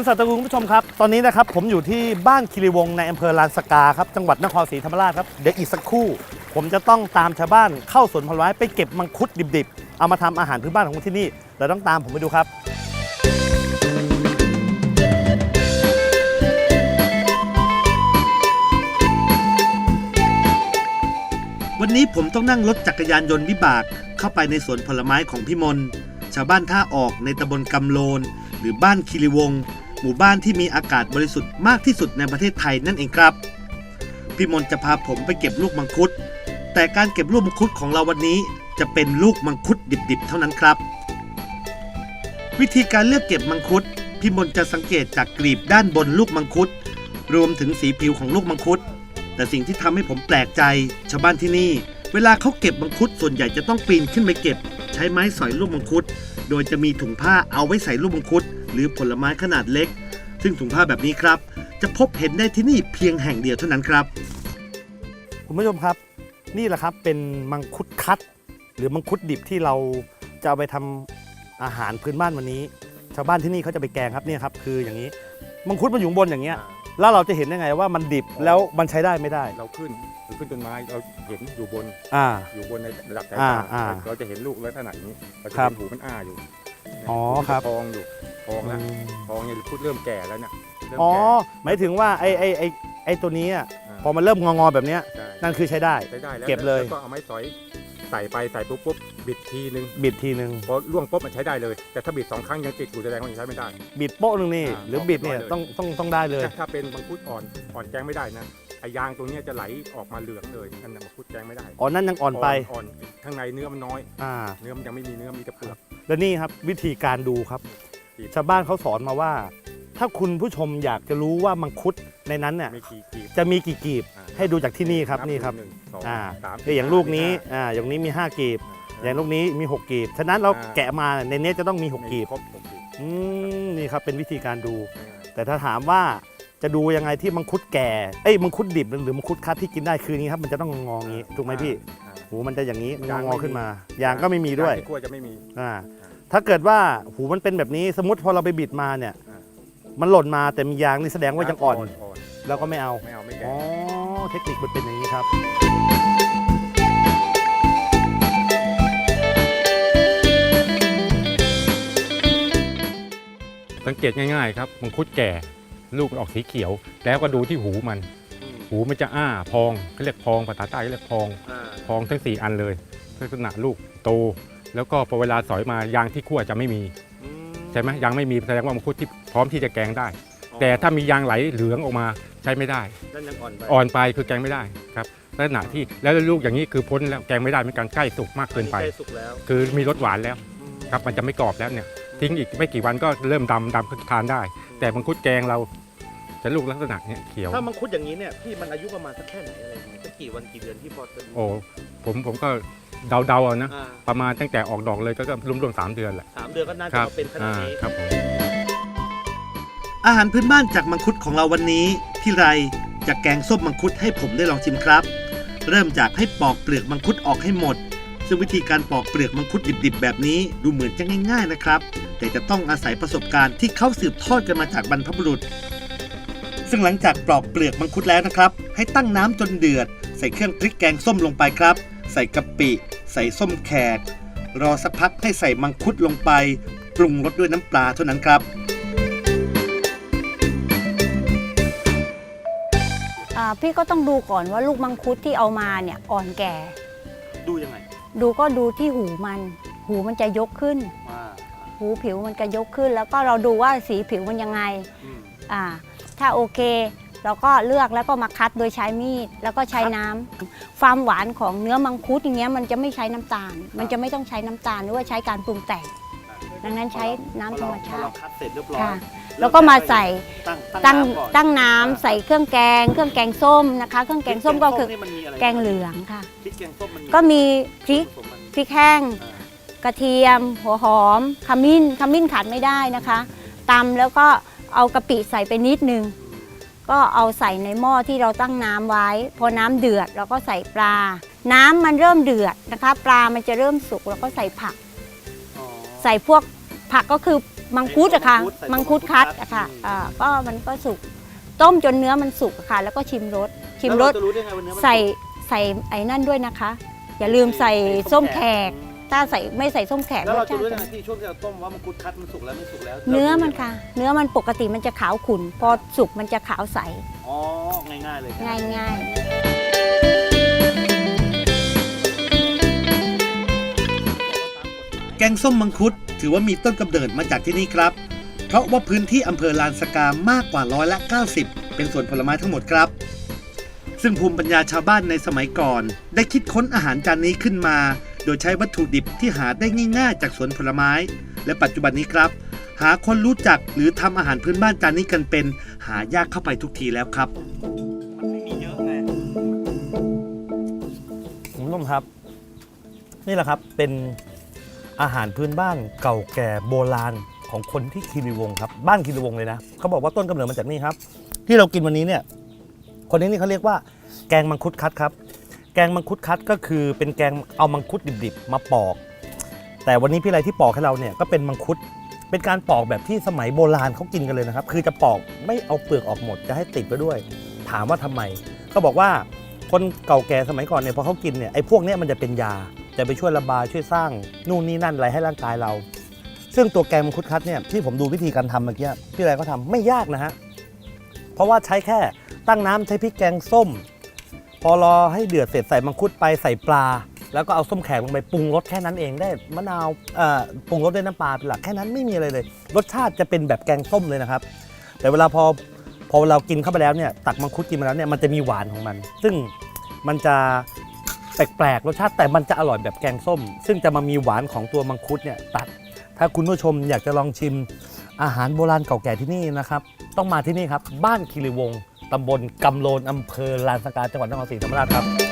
คุณสัตว์คุณผู้ชมครับ ตอนนี้นะครับผมอยู่ที่บ้านคิริวงในอำเภอลานสกาครับจังหวัดนครศรีธรรมราชครับเดี๋ยวอีกสักครู่ ผมจะต้องตามชาวบ้านเข้าสวนผลไม้ไปเก็บมังคุดดิบๆ เอามาทำอาหารพื้นบ้านของที่นี่เดี๋ยวต้องตามผมไปดูครับ วันนี้ผมต้องนั่งรถจักรยานยนต์วิบากเข้าไปในสวนผลไม้ของพี่มนชาวบ้านท่าออกในตำบลกำโลน หรือบ้านคิริวงศ์ หมู่บ้านที่มีอากาศบริสุทธิ์มากที่สุดในประเทศไทยนั่นเองครับพี่มนจะพาผมไปเก็บลูกมังคุด แต่การเก็บลูกมังคุดของเราวันนี้ จะเป็นลูกมังคุดดิบๆ เท่านั้นครับ วิธีการเลือกเก็บมังคุดพี่มนจะสังเกตจากกลีบด้านบนลูกมังคุด รวมถึงสีผิวของลูกมังคุด แต่สิ่งที่ทำให้ผมแปลกใจ ชาวบ้านที่นี่ เวลาเขาเก็บมังคุดส่วนใหญ่จะต้องปีนขึ้นไปเก็บ ใช้ไม้สอยลูกมังคุด โดยจะมีถุงผ้าเอาไว้ใส่ลูกมังคุด หรือผลไม้ขนาดเล็ก ซึ่งถุงผ้าแบบนี้ครับ จะพบเห็นได้ที่นี่เพียงแห่งเดียวเท่านั้นครับ คุณผู้ชมครับ นี่แหละครับเป็นมังคุดคัด หรือมังคุดดิบที่เราจะเอาไปทำอาหารพื้นบ้านวันนี้ ชาวบ้านที่นี่เขาจะไปแกงครับเนี่ยครับคืออย่างนี้มังคุดมันอยู่ข้างบนอย่างเงี้ยแล้วเราจะเห็นได้ไงว่ามันดิบแล้วมันใช้ได้ไม่ได้ เราขึ้นเราขึ้นต้นไม้เราเห็นอยู่บนอ่าอยู่บนในระดับสายอ่าตาอ่าเราจะเห็นลูกลักษณะอย่างนี้เราจะครับเห็นหูมันอ้าอยู่ อ๋อหูมันครับ พองอยู่พองแล้วพองเนี่ยพุดเริ่มแก่แล้วเนี่ยเริ่มอ๋อแก่หมายถึงว่าไอ้ไอ้ไอ้ไอ้ตัวนี้อะาพอมันเริ่มงอๆแบบเนี้ย ใช่นั่นคือใช้ได้ ใช้ได้แล้วเก็บเลย แวก็เอาไม้สอยใส่ไปใส่ปุ๊บปุ๊บบิดทีนึงบิดทีนึงพอล่วงปุ๊บมันใช้ได้เลย แต่ถ้าบิดสองครั้งยังติดอยู่แสดงว่ายังใช้ไม่ได้ บิดโป๊ะนึงนี่ อ่าหรือบิดเนี่ยร้อยเลย ต้องต้องต้องได้เลยถ้าถ้าเป็นมังคุดอ่อนอ่อนแกงไม่ได้นะไอยางตรงเนี้ยจะไหลออกมาเหลืองเลยนั่นนะมังคุดแกงไม่ได้อ๋อนั่นยังอ่อนไป อ่อนข้างในเนื้อมันน้อย อ่า เนื้อมันยังไม่มีเนื้อมีแต่เปลือก แล้วนี่ครับวิธีการดูครับกีบชาวบ้านเขาสอนมาว่า ถ้าคุณผู้ชมอยากจะรู้ว่ามังคุดในนั้นเนี่ยมีกี่กีบ จะมีกี่กีบ อ่า ให้ดูจากที่นี่ครับนี่ครับหงสองอ่าสามอย่างลูกนี้ห้า อ่าอย่างนี้มี 5 กีบอ่าอย่างลูกนี้มี 6 กีบ ฉะนั้นเราอ่า แกะมาในเนี้ยจะต้องมี 6 กีบครบหกกีบอืมนี่ครับเป็นวิธีการดูอ่าแต่ถ้าถามว่าจะดูยังไงที่มังคุดแก่ เอ้ยมังคุดดิบหรือมังคุดคัดที่กินได้คืออย่างนี้ครับมันจะต้องงออย่างนี้ถูกไหมพี่ อ่า หูมันจะอย่างนี้มันยางงไม่อมีขึ้นมายางก็ไม่มีด้วยที่กล้วยจะไม่มีอ่าถ้าเกิดว่าหูมันเป็นแบบนี้สมมติพอเราไปบิดมาเนี่ยอ่ามันหล่นมาแต่มียางนี่แสดงว่ายังอ่อนอ่อนเราก็ไม่เอาไม่เอาไม่อ๋แก่อเทคนิคมันเป็นอย่างนี้ครับสังเกตง่ายๆครับมังคุดแก่ ลูกมันออกสีเขียว แล้วก็ดูที่หูมัน หูมันจะอ้าพองเขาเรียกพองภาษาใต้เขาเรียกพองพองทั้ง 4 อันเลยลักษณะลูกโต แล้วก็พอเวลาสอยมายางที่คั่วจะไม่มีใช่ไหมยางไม่มีแสดงว่ามังคุดที่พร้อมที่จะแกงได้ แต่ถ้ามียางไหลเหลืองออกมาใช้ไม่ได้นั่นยังอ่อนไปอ่อนไปคือแกงไม่ได้ครับลักษณะที่แล้วลูกอย่างนี้คือพ้นแล้วแกงไม่ได้เป็นการใกล้สุกมากเกินไปใกล้สุกแล้วคือมีรสหวานแล้วครับมันจะไม่กรอบแล้วเนี่ยทิ้งอีกไม่กี่วันก็เริ่มดำดำก็ทานได้ แต่มังคุดแกงเรา จะลูกลักษณะเนี้ยเขียว ถ้ามังคุดอย่างนี้เนี่ยพี่มันอายุประมาณสักแค่ไหนอะไรอย่างเงี้ยสักกี่วันกี่เดือนที่พอจะโอ้ผมผมก็เดาๆเอานะ อ่าประมาณตั้งแต่ออกดอกเลยก็ก็รวมๆสามเดือนแหละสามเดือนก็น่าคจะรับมาเป็นขนาดนี้อ่าครับผม อาหารพื้นบ้านจากมังคุดของเราวันนี้ พี่ไรจะแกงส้มมังคุดให้ผมได้ลองชิมครับ เริ่มจากให้ปอกเปลือกมังคุดออกให้หมด ซึ่งวิธีการปอกเปลือกมังคุดดิบๆ แบบนี้ดูเหมือนจะง่าย ๆนะครับ แต่จะต้องอาศัยประสบการณ์ที่เขาสืบทอดกันมาจากบรรพบุรุษ ซึ่งหลังจากปลอกเปลือกมังคุดแล้วนะครับ ให้ตั้งน้ำจนเดือด ใส่เครื่องพริกแกงส้มลงไปครับ ใส่กะปิ ใส่ส้มแขก รอสักพักให้ใส่มังคุดลงไป ปรุงรสด้วยน้ำปลาเท่านั้นครับอ่าพี่ก็ต้องดูก่อนว่าลูกมังคุดที่เอามาเนี่ยอ่อนแก่ ดูยังไง ดูก็ดูที่หูมัน หูมันจะยกขึ้นว่าหูผิวมันจะยกขึ้น แล้วก็เราดูว่าสีผิวมันยังไง อ่า ถ้าโอเค เราก็เลือกแล้วก็มาคัดโดยใช้มีดแล้วก็ใช้น้ำความหวานของเนื้อมังคุดอย่างเงี้ยมันจะไม่ใช้น้ำตาล มันจะไม่ต้องใช้น้ำตาลหรือว่าใช้การปรุงแต่งดังนั้นใช้น้ำธรรมชาพอเราติคัดเสร็จเรียบร้อยค่ะแล้วก็มาใส่ตั้งตั้งน้ำก่อนตั้งน้ำใส่เครื่องแกง เครื่องแกงส้มนะคะ เครื่องแกงส้มก็คือนี่มันมีะไรแกงเหลืองค่ะพริกแกงส้มมันก็มีพริกส่วนผสมมันพริกแห้งอ่ากระเทียม หัวหอมขมิ้นขมิ้นขาดไม่ได้นะคะตำแล้วก็ เอากะปิใส่ไปนิดนึง ก็เอาใส่ในหม้อที่เราตั้งน้ำไว้ พอน้ำเดือดเราก็ใส่ปลา น้ำมันเริ่มเดือดนะคะ ปลามันจะเริ่มสุกแล้วก็ใส่ผักอ๋อใส่พวกผักก็คือมังคุดอะค่ะใส่ตัวมังคุดคัดมังคุดคัดอะค่ะอืมอ่าก็มันก็สุก ต้มจนเนื้อมันสุกอะค่ะ แล้วก็ชิมรส ชิมรสแล้วเาจะรู้ได้ไงว่าเนื้อมันใส่ใส่ไอ้นั่นด้วยนะคะ อย่าลืมใส่ส้มแขก ถ้าใส่ไม่ใส่ส้มแขกแล้วรเราสจะชาติรู้ได้จะไงที่ช่วงที่เราต้มว่ามังคุดคัดมันสุกแล้วไม่สุกแล้ว เนื้อมันค่ะ เนื้อมันปกติมันจะขาวขุ่นพอสุกมันจะขาวใส อ๋อ ง่ายๆเลยง่ายง่ายแกงส้มมังคุดถือว่ามีต้นกำเนิดมาจากที่นี่ครับ เพราะว่าพื้นที่อำเภอลานสกามากกว่าร้อยละ 90 เป็นสวนผลไม้ทั้งหมดครับ ซึ่งภูมิปัญญาชาวบ้านในสมัยก่อน ได้คิดค้นอาหารจานนี้ขึ้นมา โดยใช้วัตถุดิบที่หาได้ง่ายๆ จากสวนผลไม้ และปัจจุบันนี้ครับ หาคนรู้จักหรือทำอาหารพื้นบ้านจานนี้กันเป็น หายากเข้าไปทุกทีแล้วครับมันไม่มีเยอะไงคุณผู้ชมครับ นี่แหละครับเป็นอาหารพื้นบ้านเก่าแก่โบราณของคนที่คีรีวงครับบ้านคีรีวงเลยนะเขาบอกว่าต้นกำเนิดมาจากนี่ครับ ที่เรากินวันนี้เนี่ย คนนี้นี่เขาเรียกว่าแกงมังคุดคัดครับ แกงมังคุดคัดก็คือเป็นแกงเอามังคุดดิบๆ มาปอก แต่วันนี้พี่ไรที่ปอกให้เราเนี่ยก็เป็นมังคุด เป็นการปอกแบบที่สมัยโบราณเขากินกันเลยนะครับ คือจะปอกไม่เอาเปลือกออกหมดจะให้ติดไปด้วย ถามว่าทำไม ก็บอกว่าคนเก่าแก่สมัยก่อนเนี่ยพอเขากินเนี่ยไอ้พวกนี้มันจะเป็นยา จะไปช่วยระบายช่วยสร้างนู่นนี่นั่นอะไรให้ร่างกายเรา ซึ่งตัวแกงมังคุดคัดเนี่ยที่ผมดูวิธีการทำเมื่อกี้พี่ไรก็ทำไม่ยากนะฮะเพราะว่าใช้แค่ตั้งน้ำใช้พริกแกงส้ม พอรอให้เดือดเสร็จใส่มังคุดไปใส่ปลา แล้วก็เอาส้มแขกลงไปปรุงรสแค่นั้นเองได้มะนาวเอ่อปรุงรสด้วยน้ำปลาเป็นหลักแค่นั้นไม่มีอะไรเลย รสชาติจะเป็นแบบแกงส้มเลยนะครับ แต่เวลาพอพอเรากินเข้าไปแล้วเนี่ยตักมังคุดกินมาแล้วเนี่ยมันจะมีหวานของมัน ซึ่งมันจะแปลกๆรสชาติแต่มันจะอร่อยแบบแกงส้ม ซึ่งจะมามีหวานของตัวมังคุดเนี่ยตัด ถ้าคุณผู้ชมอยากจะลองชิมอาหารโบราณเก่าแก่ที่นี่นะครับ ต้องมาที่นี่ครับ บ้านคีรีวงศ์ ตำบลกำโลนอำเภอลานสกาจังหวัดนครศรีธรรมราชครับ